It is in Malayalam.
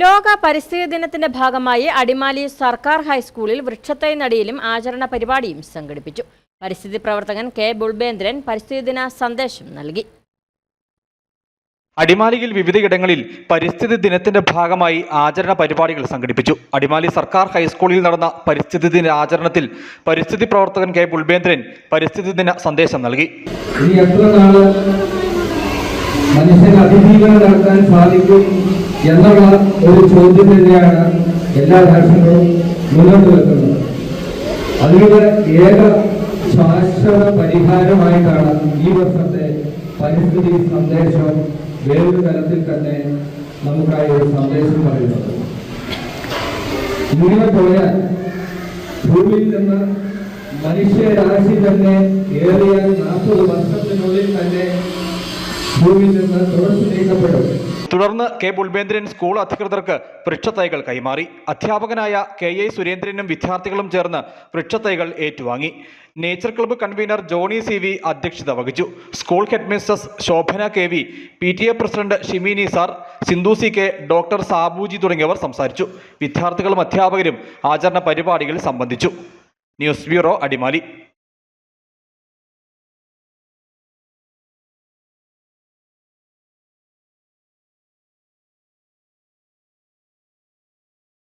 ലോക പരിസ്ഥിതി ദിനത്തിന്റെ ഭാഗമായി അടിമാലി സർക്കാർ ഹൈസ്കൂളിൽ വൃക്ഷത്തൈ നടിയിലും ആചരണ പരിപാടിയും സംഘടിപ്പിച്ചു. പരിസ്ഥിതി പ്രവർത്തകൻ കെ ബുൾബേന്ദ്രൻ പരിസ്ഥിതി ദിന സന്ദേശം നൽകി. അടിമാലിയിൽ വിവിധയിടങ്ങളിൽ പരിസ്ഥിതി ദിനത്തിന്റെ ഭാഗമായി ആചരണ പരിപാടികൾ സംഘടിപ്പിച്ചു. അടിമാലി സർക്കാർ ഹൈസ്കൂളിൽ നടന്ന പരിസ്ഥിതി ദിന ആചരണത്തിൽ പരിസ്ഥിതി പ്രവർത്തകൻ കെ ബുൾബേന്ദ്രൻ പരിസ്ഥിതി ദിന സന്ദേശം നൽകി. മനുഷ്യന് അതിജീവനം നടത്താൻ സാധിക്കും? എന്നുള്ള ഒരു ചോദ്യം തന്നെയാണ് എല്ലാ രാഷ്ട്രങ്ങളും മുന്നോട്ട് വെക്കുന്നത്. അതിലൂടെ ഏക ശാശ്വത പരിഹാരമായിട്ടാണ് ഈ വർഷത്തെ പരിസ്ഥിതി സന്ദേശം വേറൊരു തലത്തിൽ തന്നെ നമുക്കായി ഒരു സന്ദേശം പറയുന്നത്. ഇങ്ങനെ പോയാൽ ഭൂമിയിൽ നിന്ന് മനുഷ്യരാശി തന്നെ ഏറിയ നാൽപ്പത് വർഷത്തിനുള്ളിൽ തുടർന്ന് കെ ബുൾബേന്ദ്രൻ സ്കൂൾ അധികൃതർക്ക് വൃക്ഷത്തൈകൾ കൈമാറി. അധ്യാപകനായ കെ എ സുരേന്ദ്രനും വിദ്യാർത്ഥികളും ചേർന്ന് വൃക്ഷത്തൈകൾ ഏറ്റുവാങ്ങി. Nature club convener Johny C V അധ്യക്ഷത വഹിച്ചു. School headmistress Shobhana K V P T A president Shimini sir Sindhu C K doctor Sabuji തുടങ്ങിയവർ സംസാരിച്ചു. വിദ്യാർത്ഥികളും അധ്യാപകരും ആചരണ പരിപാടികളിൽ സംബന്ധിച്ചു. News bureau Adimali.